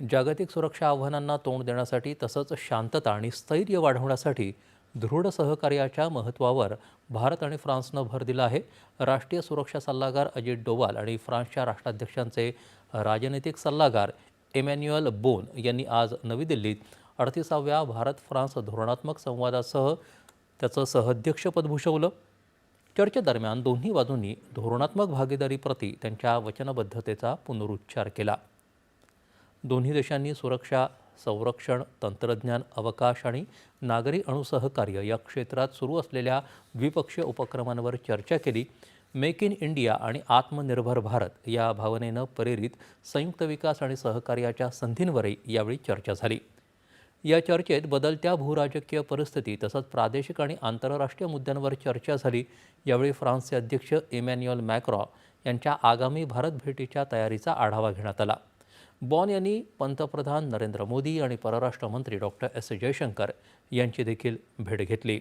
जागतिक सुरक्षा आव्हानांना तोंड देण्यासाठी तसंच शांतता आणि स्थैर्य वाढवण्यासाठी दृढ सहकार्याच्या महत्त्वावर भारत आणि फ्रान्सनं भर दिला आहे. राष्ट्रीय सुरक्षा सल्लागार अजित डोवाल आणि फ्रान्सच्या राष्ट्राध्यक्षांचे राजनैतिक सल्लागार एमॅन्युअल बोन यांनी आज नवी दिल्लीत अडतीसाव्या भारत फ्रान्स धोरणात्मक संवादासह त्याचं सहअध्यक्षपद भूषवलं. चर्चेदरम्यान दोन्ही बाजूंनी धोरणात्मक भागीदारीप्रती त्यांच्या वचनबद्धतेचा पुनरुच्चार केला. दोन्ही देशांनी सुरक्षा संरक्षण तंत्रज्ञान अवकाश आणि नागरी अणुसहकार्य या क्षेत्रात सुरू असलेल्या द्विपक्षीय उपक्रमांवर चर्चा केली. मेक इन इंडिया आणि आत्मनिर्भर भारत या भावनेनं प्रेरित संयुक्त विकास आणि सहकार्याच्या संधींवरही यावेळी चर्चा झाली. या चर्चेत बदलत्या भूराजकीय परिस्थिती तसंच प्रादेशिक आणि आंतरराष्ट्रीय मुद्द्यांवर चर्चा झाली. यावेळी फ्रान्सचे अध्यक्ष इमॅन्युअल मॅक्रॉ यांच्या आगामी भारत भेटीच्या तयारीचा आढावा घेण्यात आला. बॉन यांनी पंतप्रधान नरेंद्र मोदी आणि परराष्ट्र मंत्री डॉक्टर एस जयशंकर यांची देखील भेट घेतली.